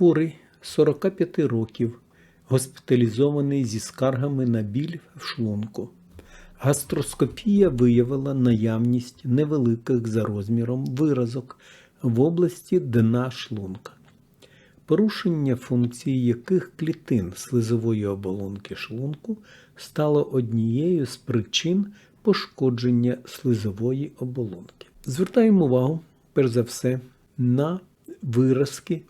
Хворий 45 років, госпіталізований зі скаргами на біль в шлунку. Гастроскопія виявила наявність невеликих за розміром виразок в області дна шлунка, порушення функції яких клітин слизової оболонки шлунку стало однією з причин пошкодження слизової оболонки. Звертаємо увагу, перш за все, на виразки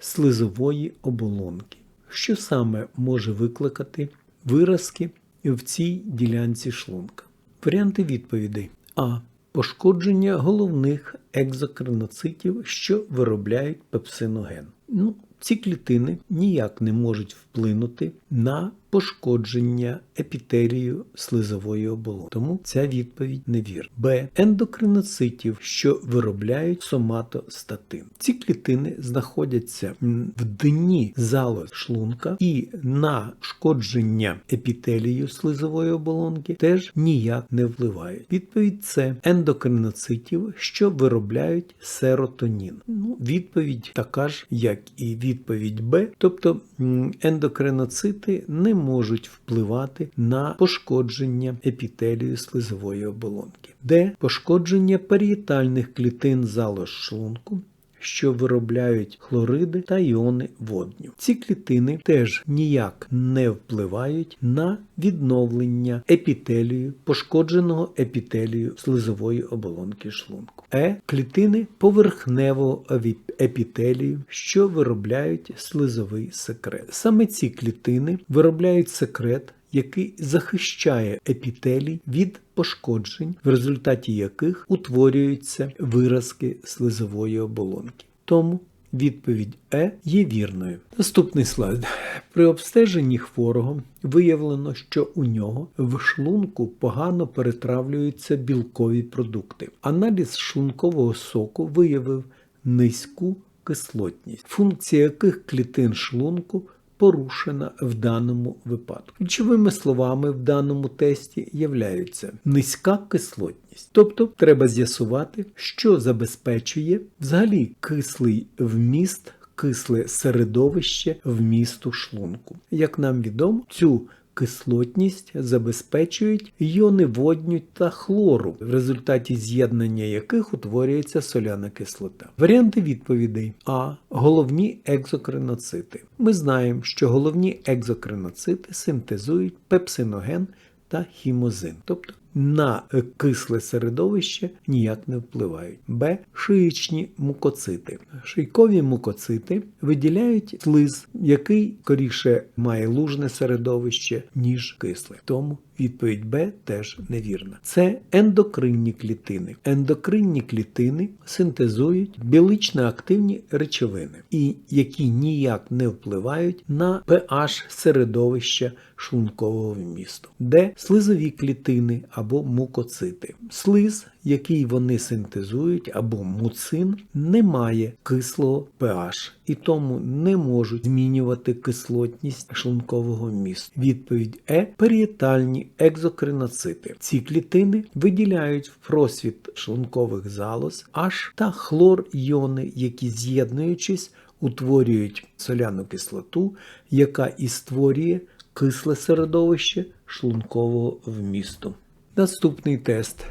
слизової оболонки. Що саме може викликати виразки в цій ділянці шлунка? Варіанти відповідей: А. Пошкодження головних екзокриноцитів, що виробляють пепсиноген. Ну, ці клітини ніяк не можуть вплинути на пошкодження епітелію слизової оболонки. Тому ця відповідь невірна. Б. Ендокриноцитів, що виробляють соматостатин. Ці клітини знаходяться в дні залоз шлунка і на шкодження епітелію слизової оболонки теж ніяк не впливають. Відповідь С. Ендокриноцитів, що виробляють серотонін. Ну, відповідь така ж, як і відповідь Б, тобто ендокриноцити не можуть впливати на пошкодження епітелію слизової оболонки, де пошкодження парієтальних клітин залоз шлунку. Що виробляють хлориди та іони водню. Ці клітини теж ніяк не впливають на відновлення епітелію, пошкодженого епітелію слизової оболонки шлунку. Е клітини поверхневого епітелію, що виробляють слизовий секрет. Саме ці клітини виробляють секрет. Який захищає епітелій від пошкоджень, в результаті яких утворюються виразки слизової оболонки. Тому відповідь Е є вірною. Наступний слайд. При обстеженні хворого виявлено, що у нього в шлунку погано перетравлюються білкові продукти. Аналіз шлункового соку виявив низьку кислотність, функція яких клітин шлунку порушена в даному випадку. Ключовими словами в даному тесті являються низька кислотність. Тобто треба з'ясувати, що забезпечує взагалі кислий вміст, кисле середовище вмісту шлунку. Як нам відомо, цю Кислотність забезпечують іони водню та хлору, в результаті з'єднання яких утворюється соляна кислота. Варіанти відповідей А. Головні екзокриноцити. Ми знаємо, що головні екзокриноцити синтезують пепсиноген та хімозин, тобто на кисле середовище ніяк не впливають. Б. Шиїчні мукоцити. Шийкові мукоцити виділяють слиз, який скоріше має лужне середовище, ніж кисле. Тому відповідь Б теж невірна. Це ендокринні клітини. Ендокринні клітини синтезують білично активні речовини, і які ніяк не впливають на pH середовища шлункового вмісту. де Слизові клітини або мукоцити. Слиз, який вони синтезують, або муцин, не має кислого pH і тому не можуть змінювати кислотність шлункового місту. Відповідь Е перієтальні екзокриноцити. Ці клітини виділяють в просвіт шлункових залоз H та хлор іони, які з'єднуючись, утворюють соляну кислоту, яка і створює кисле середовище шлункового вмісту. Наступний тест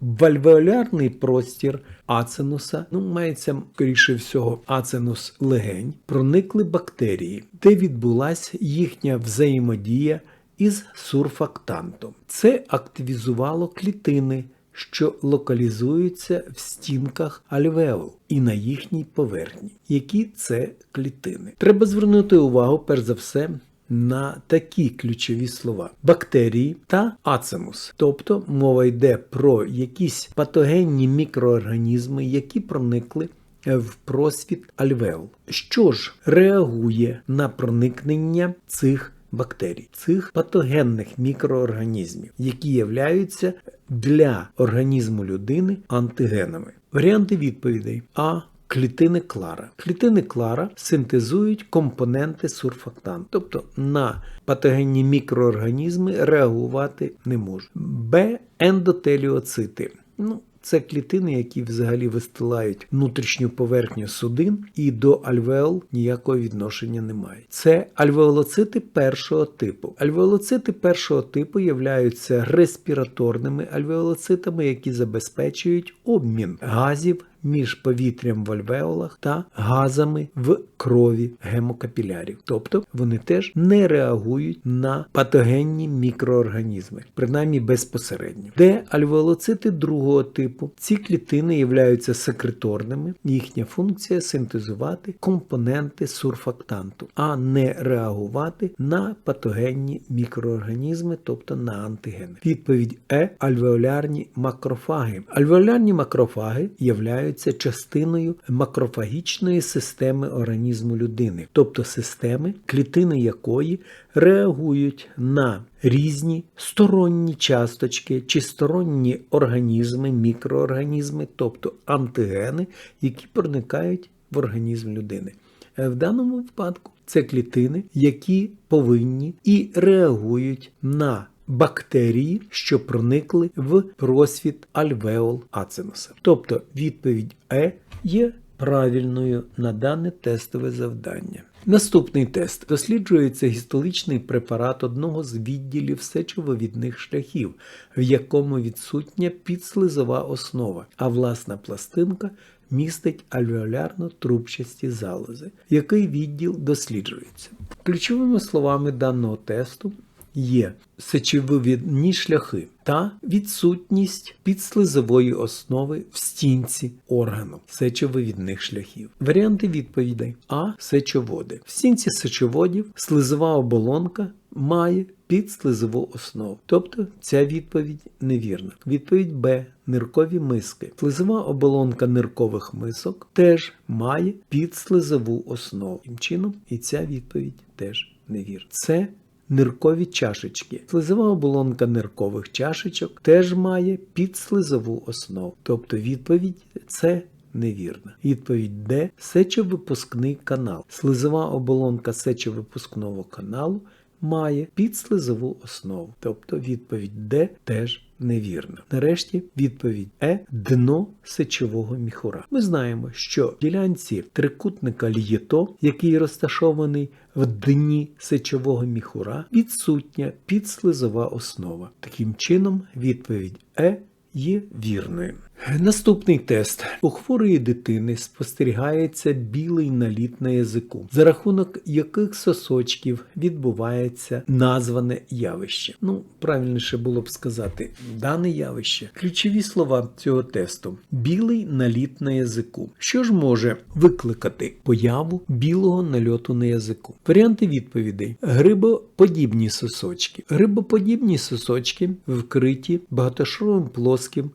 вальвеолярний простір аценуса, ну мається скоріше всього аценус легень, проникли бактерії, де відбулася їхня взаємодія із сурфактантом. Це активізувало клітини. Що локалізуються в стінках альвеол і на їхній поверхні. Які це клітини? Треба звернути увагу, перш за все, на такі ключові слова: бактерії та ацемус. Тобто мова йде про якісь патогенні мікроорганізми, які проникли в просвіт альвеол. Що ж реагує на проникнення цих бактерій, цих патогенних мікроорганізмів, які являються для організму людини антигенами? Варіанти відповідей А. Клітини клара. Клітини клара синтезують компоненти сурфактанту, тобто на патогенні мікроорганізми реагувати не можуть. Б. Ендотеліоцити. Ну, Це клітини, які взагалі вистилають внутрішню поверхню судин, і до альвеол ніякого відношення не мають. Це альвеолоцити першого типу. Альвеолоцити першого типу являються респіраторними альвеолоцитами, які забезпечують обмін газів між повітрям в альвеолах та газами в крові гемокапілярів. Тобто вони теж не реагують на патогенні мікроорганізми, принаймні безпосередньо. Де альвеолоцити другого типу, ці клітини являються секреторними, їхня функція синтезувати компоненти сурфактанту, а не реагувати на патогенні мікроорганізми, тобто на антигени. Відповідь Е альвеолярні макрофаги. Альвеолярні макрофаги являються частиною макрофагічної системи організму людини, тобто системи, клітини якої реагують на різні сторонні часточки чи сторонні організми, мікроорганізми, тобто антигени, які проникають в організм людини. Е, В даному випадку це клітини, які повинні і реагують на бактерії, що проникли в просвіт альвеол ацинуса. Тобто відповідь Е є правильною на дане тестове завдання. Наступний тест досліджується гістоличний препарат одного з відділів сечововідних шляхів, в якому відсутня підслизова основа, а власна пластинка містить альвеолярно-трубчасті залози. Який відділ досліджується? Ключовими словами даного тесту є сечовивідні шляхи та відсутність підслизової основи в стінці органу сечовивідних шляхів. Варіанти відповідей А. Сечоводи. В стінці сечоводів слизова оболонка має підслизову основу. Тобто ця відповідь невірна. Відповідь Б. Ниркові миски. Слизова оболонка ниркових мисок теж має підслизову основу. Тим чином, і ця відповідь теж невірна. Це Ниркові чашечки. Слизова оболонка ниркових чашечок теж має підслизову основу. Тобто відповідь це невірна. Відповідь Д. Сечовипускний канал. Слизова оболонка сечовипускного каналу має підслизову основу. Тобто відповідь Д теж невірна. Нарешті відповідь Е дно сечового міхура. Ми знаємо, що в ділянці трикутника лієто, який розташований в дні сечового міхура, відсутня підслизова основа. Таким чином, відповідь Е є вірною. Наступний тест. У хворої дитини спостерігається білий наліт на язику, за рахунок яких сосочків відбувається назване явище. Ну, правильніше було б сказати, дане явище. Ключові слова цього тесту: білий наліт на язику. Що ж може викликати появу білого нальоту на язику? Варіанти відповідей: грибоподібні сосочки. Грибоподібні сосочки вкриті багатошаровим плоским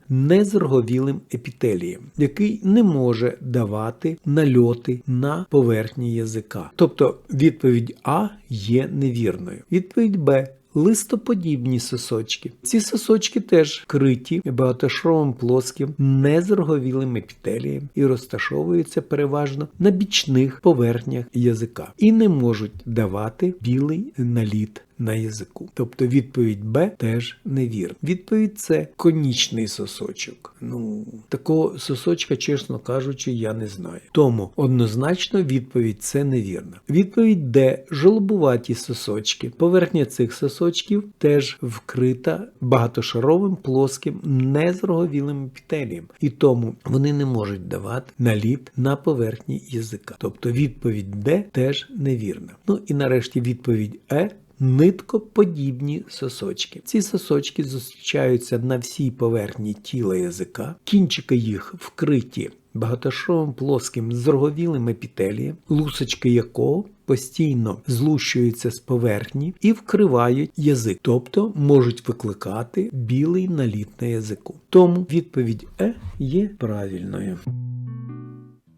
незорговілим епітелієм, який не може давати нальоти на поверхні язика. Тобто відповідь А є невірною. Відповідь Б. Листоподібні сосочки. Ці сосочки теж вкриті багатошаровим плоским незорговілим епітелієм і розташовуються переважно на бічних поверхнях язика і не можуть давати білий наліт на язику. Тобто відповідь Б теж невірна. Відповідь С конічний сосочок. Ну, такого сосочка, чесно кажучи, я не знаю. Тому однозначно відповідь С невірна. Відповідь Д жолобуваті сосочки. Поверхня цих сосочків теж вкрита багатошаровим плоским незроговілим епітелієм. І тому вони не можуть давати наліт на поверхні язика. Тобто відповідь Д теж невірна. Ну і нарешті відповідь Е Ниткоподібні сосочки. Ці сосочки зустрічаються на всій поверхні тіла язика, кінчики їх вкриті багатошовим плоским зроговілим епітелієм, лусочки якого постійно злущуються з поверхні і вкривають язик, тобто можуть викликати білий наліт на язику. Тому відповідь Е є правильною.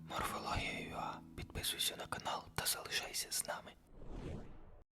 Морфологія.ua. Підписуйся